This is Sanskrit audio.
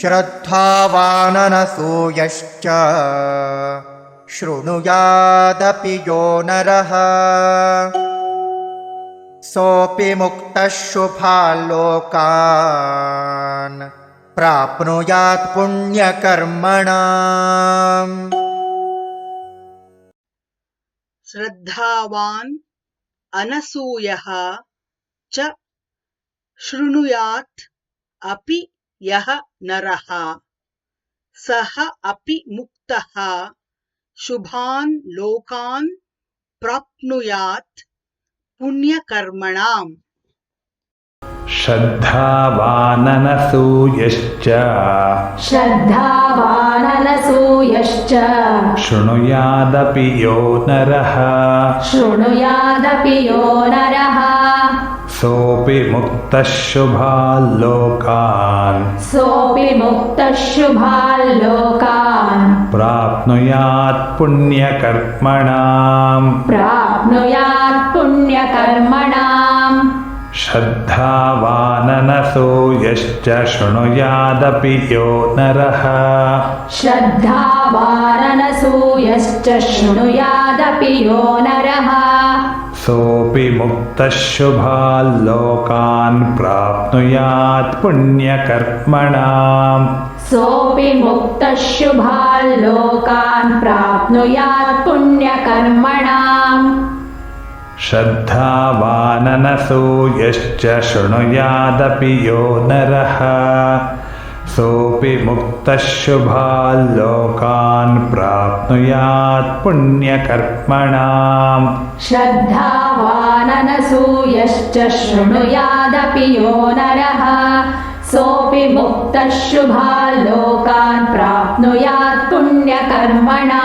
श्रद्धावाननसूयश्च। शृणुयादपि यो नरः। सोऽपि मुक्तः शुभाल्लोकान् प्राप्नुयात् पुण्यकर्मणाम् श्रद्धावान् अनसूयः च शृणुयात् अपि यः नरः। सः अपि मुक्तः। शुभान् लोकान् प्राप्नुयात् पुण्यकर्मणाम्। श्रद्धावाननसूयश्च। श्रद्धावाननसूयश्च। शृणुयादपि यो नरः। शृणुयादपि यो नरः। सोऽपि मुक्तः शुभाल्लोकान् सोऽपि मुक्तः शुभाल्लोकान् प्राप्नुयात् पुण्यकर्मणाम्। प्राप्नुयात् पुण्यकर्मणाम्। श्रद्धावाननसूयश्च शृणुयादपि यो नरः। श्रद्धावाननसूयश्च शृणुयादपि यो नरः सोऽपि मुक्तः शुभाल्लोकान् प्राप्नुयात् पुण्यकर्मणाम्। सोऽपि मुक्तः शुभाल्लोकान् प्राप्नुयात् पुण्यकर्मणाम्। श्रद्धावाननसूयश्च शृणुयादपि यो नरः सोऽपि मुक्तः शुभाल्लोकान् प्राप्नुयात् पुण्यकर्मणाम्। श्रद्धावाननसूयश्च शृणुयादपि यो नरः। सोऽपि मुक्तः शुभाल्लोकान् प्राप्नुयात् पुण्यकर्मणा